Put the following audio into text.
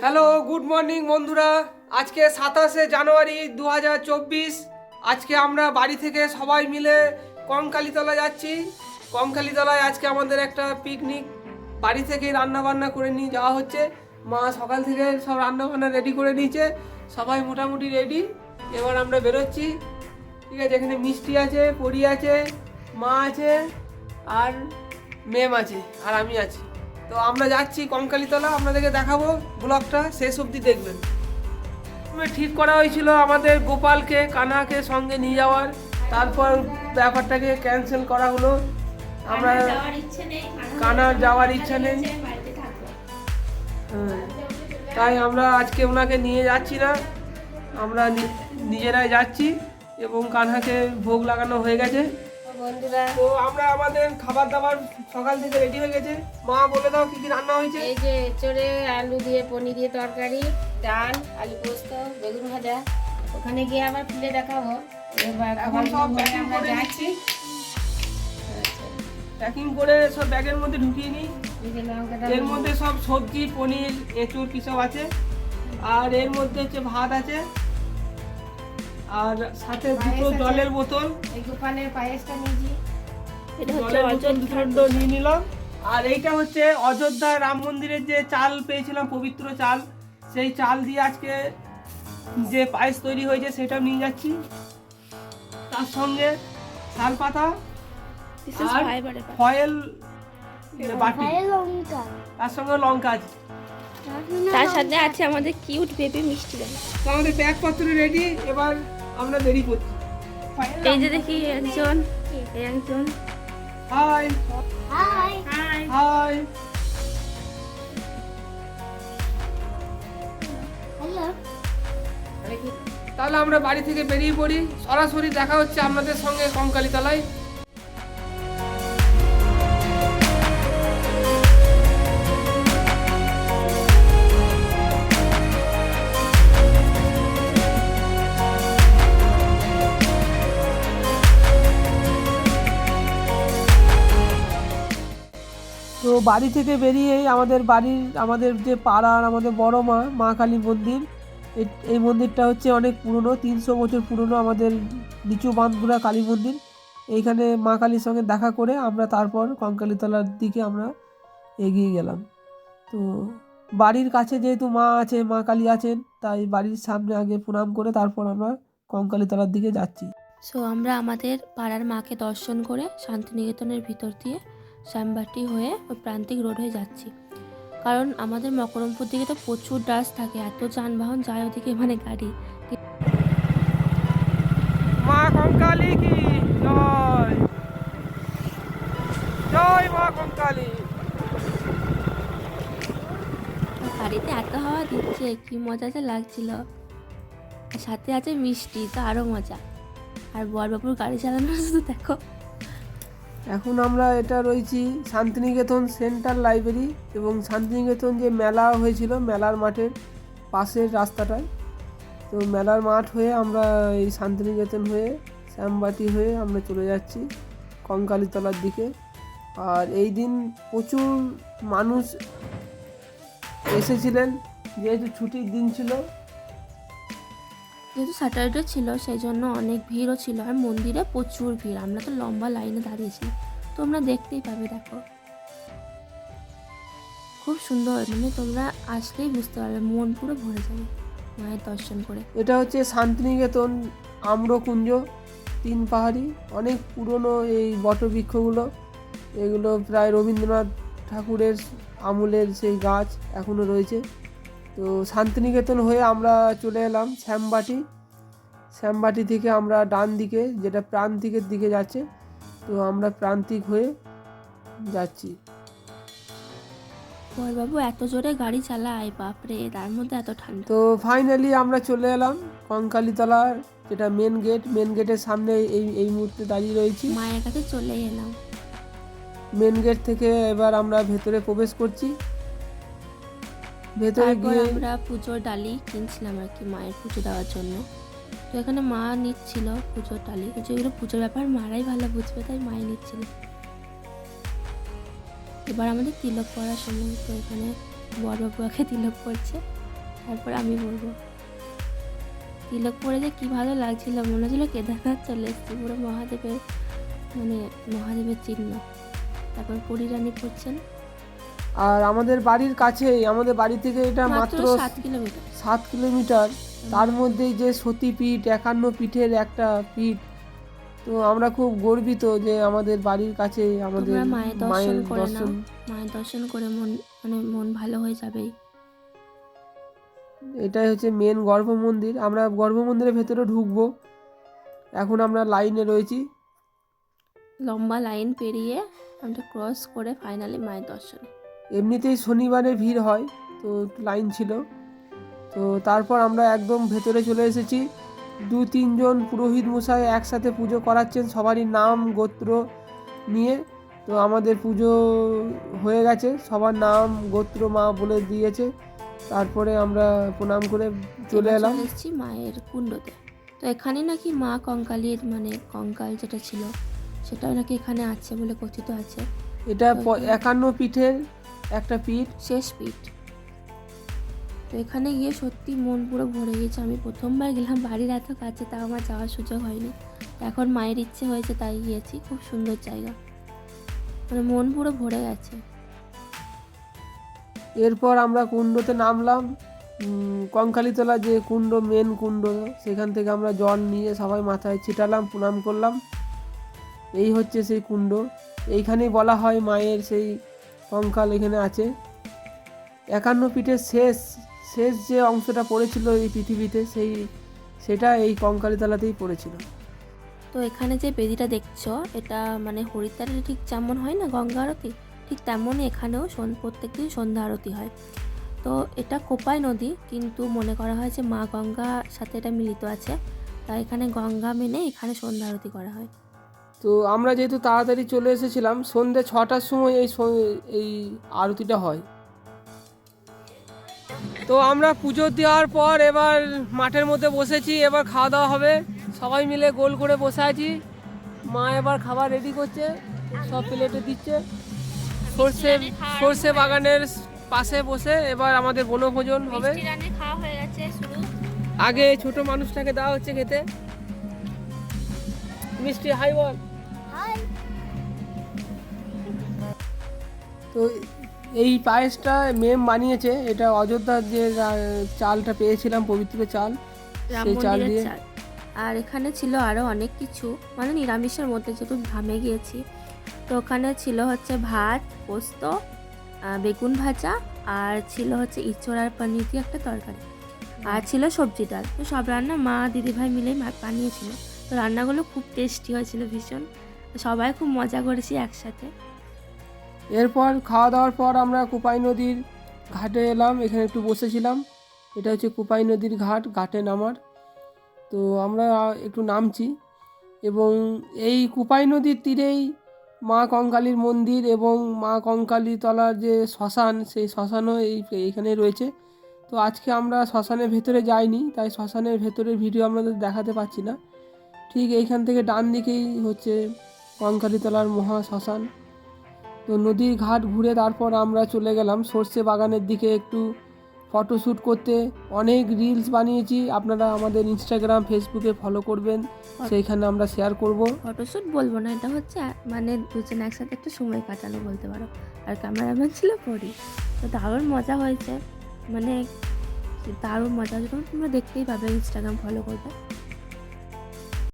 Hello good morning বন্ধুরা। আজকে সাতাশে জানুয়ারি দু হাজার চব্বিশ। আজকে আমরা বাড়ি থেকে সবাই মিলে কঙ্কালীতলা যাচ্ছি। কঙ্কালীতলায় আজকে আমাদের একটা পিকনিক বাড়ি থেকে রান্না বান্না করে নিয়ে যাওয়া হচ্ছে। মা সকাল থেকে সব রান্না বান্না রেডি করে নিয়েছে। সবাই মোটামুটি রেডি এবার আমরা বেরোচ্ছি। ঠিক আছে, এখানে মিষ্টি আছে, পরি আছে, মা আছে, আর মেম আছে, আর আমি আছি। তো আমরা যাচ্ছি কঙ্কালীতলা আপনাদেরকে দেখাবো ব্লগটা শেষ অবধি দেখবেন। ঠিক করা হয়েছিল আমাদের গোপালকে কানাকে সঙ্গে নিয়ে যাওয়ার। তারপর ব্যাপারটাকে ক্যান্সেল করা হলো। আমরা কানার যাওয়ার ইচ্ছা নেই হ্যাঁ, তাই আমরা আজকে ওনাকে নিয়ে যাচ্ছি না। আমরা নিজেরাই যাচ্ছি এবং কানহাকে ভোগ লাগানো হয়ে গেছে। বন্ধুরা। তো আমরা আমাদের খাবার দাবার সকাল থেকে রেডি হয়ে গেছে। মা বলে দাও কি কি রান্না হয়েছে? এই যে এচড়ে আলু দিয়ে পনির দিয়ে তরকারি ডাল আলু পোস্ত বেগুন ভাজা। ওখানে গিয়ে আবার খুলে দেখাবো। এবার এখন সব করে যাচ্ছি। প্যাকিং করে সব ব্যাগের মধ্যে ঢুকিয়ে নিই। এর মধ্যে সব সবজি পনির এঁচুর কি সব আছে। আর এর মধ্যে হচ্ছে ভাত আছে। আর সাথে দুটো জলের বোতল। এই গোপালের পায়েসটা নিয়েছি। এটা জলের বোতল দুটো নিয়ে নিলাম। আর এইটা হচ্ছে অযোধ্যা রাম মন্দিরের যে চাল পেয়েছিলাম পবিত্র চাল। সেই চাল দিয়ে আজকে যে পায়েস তৈরি হয়েছে সেটা নিয়ে যাচ্ছি। তার সঙ্গে শাল পাতা আর ফয়েল বাটি। তার সঙ্গে লঙ্কা আছে। তার সাথে আছে আমাদের কিউট বেবি মিষ্টি আমাদের ব্যাগপত্র রেডি এবার আমরা দেরি করছি। এই যে দেখি একজন। এই একজন। হাই হাই হাই তাহলে আমরা বাড়ি থেকে বেরিয়ে পড়ি। সরাসরি দেখা হচ্ছে আপনাদের সঙ্গে কঙ্কালীতলায়। বাড়ি থেকে বেরিয়েই আমাদের বাড়ির, আমাদের যে পাড়ার, আমাদের বড় মা মা কালী মন্দির এই মন্দিরটা হচ্ছে অনেক পুরনো, তিনশো বছর পুরনো আমাদের নিচু বাঁধগুড়া কালী মন্দির। এইখানে মা কালীর সঙ্গে দেখা করে আমরা তারপর কঙ্কালীতলার দিকে আমরা এগিয়ে গেলাম। তো বাড়ির কাছে যেহেতু মা আছে, মা কালী আছেন, তাই বাড়ির সামনে আগে প্রণাম করে তারপর আমরা কঙ্কালীতলার দিকে যাচ্ছি। সো আমরা আমাদের পাড়ার মাকে দর্শন করে শান্তিনিকেতনের ভিতর দিয়ে শ্যামবাটি হয়ে ওই প্রান্তিক রোড হয়ে যাচ্ছি। কারণ আমাদের মকরমপুর দিকে তো প্রচুর ডাস থাকে এত যানবাহন যায় ওদিকে মানে গাড়ি। মা কঙ্কালী কি? জয়। জয় মা কঙ্কালী। গাড়িতে এত হাওয়া দিচ্ছে কি মজা যে লাগছিল। সাথে আছে মিষ্টি তো আরও মজা। আর বরবাবুর গাড়ি চালানো শুধু দেখো। এখন আমরা এটা রয়েছি শান্তিনিকেতন সেন্ট্রাল লাইব্রেরি এবং শান্তিনিকেতন যে মেলা হয়েছিল, মেলার মাঠের পাশের রাস্তাটায়। তো মেলার মাঠ হয়ে আমরা এই শান্তিনিকেতন হয়ে শ্যামবাটি হয়ে আমরা চলে যাচ্ছি কঙ্কালীতলার দিকে। আর এই দিন প্রচুর মানুষ এসেছিলেন, যেহেতু ছুটির দিন ছিল যেহেতু স্যাটারডে ছিল সেই জন্য অনেক ভিড়ও ছিল আর মন্দিরে প্রচুর ভিড়। আমরা তো লম্বা লাইনে দাঁড়িয়েছি। তোমরা দেখতেই পাবে, দেখো। খুব সুন্দর মানে তোমরা আসলেই বুঝতে পারবে, মন পুরো ভরে যাবে মায়ের দর্শন করে। এটা হচ্ছে শান্তিনিকেতন আম্রকুঞ্জ, তিন পাহাড়ি, অনেক পুরনো এই বটবৃক্ষগুলো। এগুলো প্রায় রবীন্দ্রনাথ ঠাকুরের আমলের সেই গাছ এখনও রয়েছে। তো শান্তিনিকেতন হয়ে আমরা চলে এলাম শ্যামবাটি। শ্যামবাটি থেকে আমরা ডান দিকে যেটা প্রান্তিকের দিকে যাচ্ছে তো আমরা প্রান্তিক হয়ে যাচ্ছি। বাবু এত জোরে গাড়ি চালায় বাপরে তার মধ্যে এত ঠান্ডা। তো ফাইনালি আমরা চলে এলাম কঙ্কালীতলার যেটা মেন গেট মেন গেটের সামনে এই এই মুহূর্তে দাঁড়িয়ে রয়েছি। মায়ের কাছে চলে এলাম। মেন গেট থেকে এবার আমরা ভেতরে প্রবেশ করছি। ভেতরে তারপর গিয়ে আমরা পুজোর ডালি কিনছিলাম আর কি মায়ের পুজো দেওয়ার জন্য। তো এখানে মা নিচ্ছিল পুজোর ডালি। যেগুলো পুজোর ব্যাপার মারাই ভালো বুঝবে তাই মাই নিচ্ছিল। এবার আমাদের তিলক পড়ার সময় তো এখানে বড়বাবু আগে তিলক পড়ছে। তারপর আমি বলব তিলক পরে যে কী ভালো লাগছিল মনে হচ্ছিল কেদারনাথ চলে এসেছি পুরো মহাদেবের মানে মহাদেবের চিহ্ন। তারপর পরিরানী পড়ছেন। আর আমাদের বাড়ির কাছেই আমাদের বাড়ি থেকে এটা মাত্র সাত কিলোমিটার। সাত কিলোমিটার। তার মধ্যেই যে সতীপীঠ একান্ন পীঠের একটা পীঠ। তো আমরা খুব গর্বিত যে আমাদের বাড়ির কাছে আমাদের মায়ের দর্শন মায়ের করে নাও। দর্শন। মায়ের দর্শন করে মন মানে মন ভালো হয়ে যাবে। এটাই হচ্ছে মেন গর্ভ মন্দির আমরা গর্ভ মন্দিরের ভেতরে ঢুকবো। এখন আমরা লাইনে রয়েছি। লম্বা লাইন পেরিয়ে আমরা ক্রস করে ফাইনালি মায়ের দর্শন। এমনিতেই শনিবারে ভিড় হয় তো লাইন ছিল। তো তারপর আমরা একদম ভেতরে চলে এসেছি। দু তিনজন পুরোহিত মশাই একসাথে পুজো করাচ্ছেন সবারই নাম গোত্র নিয়ে। তো আমাদের পুজো হয়ে গেছে সবার নাম গোত্র মা বলে দিয়েছে। তারপরে আমরা প্রণাম করে চলে এলাম। এসেছি মায়ের কুণ্ডতে। তো এখানে নাকি মা কঙ্কালীর মানে কঙ্কাল যেটা ছিল সেটাও নাকি এখানে আছে বলে কথিত আছে। এটা একান্ন পীঠের একটা পীঠ, শেষ পিঠ। তো এখানে গিয়ে সত্যি মন পুরো ভরে গেছে। আমি প্রথমবার গেলাম বাড়ির এত কাছে, তাও আমার যাওয়ার সুযোগ হয়নি। এখন মায়ের ইচ্ছে হয়েছে তাই গিয়েছি, খুব সুন্দর জায়গা। মানে মন পুরো ভরে গেছে। এরপর আমরা কুণ্ডতে নামলাম। কঙ্কালীতলা যে কুণ্ড মেন কুণ্ড, সেখান থেকে আমরা জল নিয়ে সবাই মাথায় ছিটালাম, প্রণাম করলাম। এই হচ্ছে সেই কুণ্ড। এইখানেই বলা হয় মায়ের সেই কঙ্কাল এখানে আছে। একান্ন পিঠের শেষ শেষ যে অংশটা পড়েছিল এই পৃথিবীতে, সেই, সেটা এই কঙ্কালীতলাতেই পড়েছিল। তো এখানে যে বেদিটা দেখছ, এটা মানে হরিদ্বারে ঠিক যেমন হয় না গঙ্গা আরতি? ঠিক তেমনই এখানেও সন- প্রত্যেকদিন সন্ধ্যা আরতি হয়। তো এটা কোপাই নদী, কিন্তু মনে করা হয় যে মা গঙ্গা সাথে এটা মিলিত আছে। তাই এখানে গঙ্গা মেনে এখানে সন্ধ্যা আরতি করা হয়। তো আমরা যেহেতু তাড়াতাড়ি চলে এসেছিলাম সন্ধ্যে ছটার সময় এই এই আরতিটা হয়। তো আমরা পুজো দেওয়ার পর এবার মাঠের মধ্যে বসেছি এবার খাওয়া দাওয়া হবে। সবাই মিলে গোল করে বসে আছি। মা এবার খাবার রেডি করছে সব প্লেটে দিচ্ছে। সর্ষে সর্ষে বাগানের পাশে বসে এবার আমাদের বনভোজন হবে। হয়ে আগে ছোট মানুষটাকে দেওয়া হচ্ছে খেতে। মিষ্টি হাই বল। তো এই পায়েসটা মেম বানিয়েছে এটা অযোধ্যার যে চালটা পেয়েছিলাম পবিত্র চাল সেই চাল দিয়ে। আর এখানে ছিল আরও অনেক কিছু মানে নিরামিষের মধ্যে যেহেতু ঘামে গিয়েছি। তো ওখানে ছিল হচ্ছে ভাত পোস্ত বেগুন ভাজা আর ছিল হচ্ছে ইঁচড় আর পানির দিয়ে একটা তরকারি। আর ছিল সবজি ডাল। তো সব রান্না মা দিদিভাই মিলেই বানিয়েছিল। তো রান্নাগুলো খুব টেস্টি হয়েছিল ভীষণ। সবাই খুব মজা করেছি একসাথে। এরপর খাওয়া দাওয়ার পর আমরা কুপাই নদীর ঘাটে এলাম, এখানে একটু বসেছিলাম। এটা হচ্ছে কুপাই নদীর ঘাট, ঘাটে নামার। তো আমরা একটু নামছি এবং এই কুপাই নদীর তীরেই মা কঙ্কালীর মন্দির এবং মা কঙ্কালী তলার যে শ্মশান, সেই শ্মশানও এই এইখানে রয়েছে। তো আজকে আমরা শ্মশানের ভেতরে যাইনি, তাই শ্মশানের ভেতরের ভিডিও আপনাদের দেখাতে পাচ্ছি না। ঠিক এইখান থেকে ডান দিকেই হচ্ছে কঙ্কালীতলার মহা শ্মশান। তো নদীর ঘাট ঘুরে তারপর আমরা চলে গেলাম সর্ষে বাগানের দিকে একটু ফটোশ্যুট করতে। অনেক রিলস বানিয়েছি আপনারা আমাদের ইনস্টাগ্রাম ফেসবুকে ফলো করবেন সেইখানে আমরা শেয়ার করব। ফটোশ্যুট বলব না এটা হচ্ছে মানে দুজন একসাথে একটু সময় কাটানো বলতে পারো। আর ক্যামেরাম্যান ছিল পরি তো দারুণ মজা হয়েছে। মানে দারুণ মজা হয়েছে তোমরা- তোমরা দেখতেই পাবে ইনস্টাগ্রাম ফলো করবে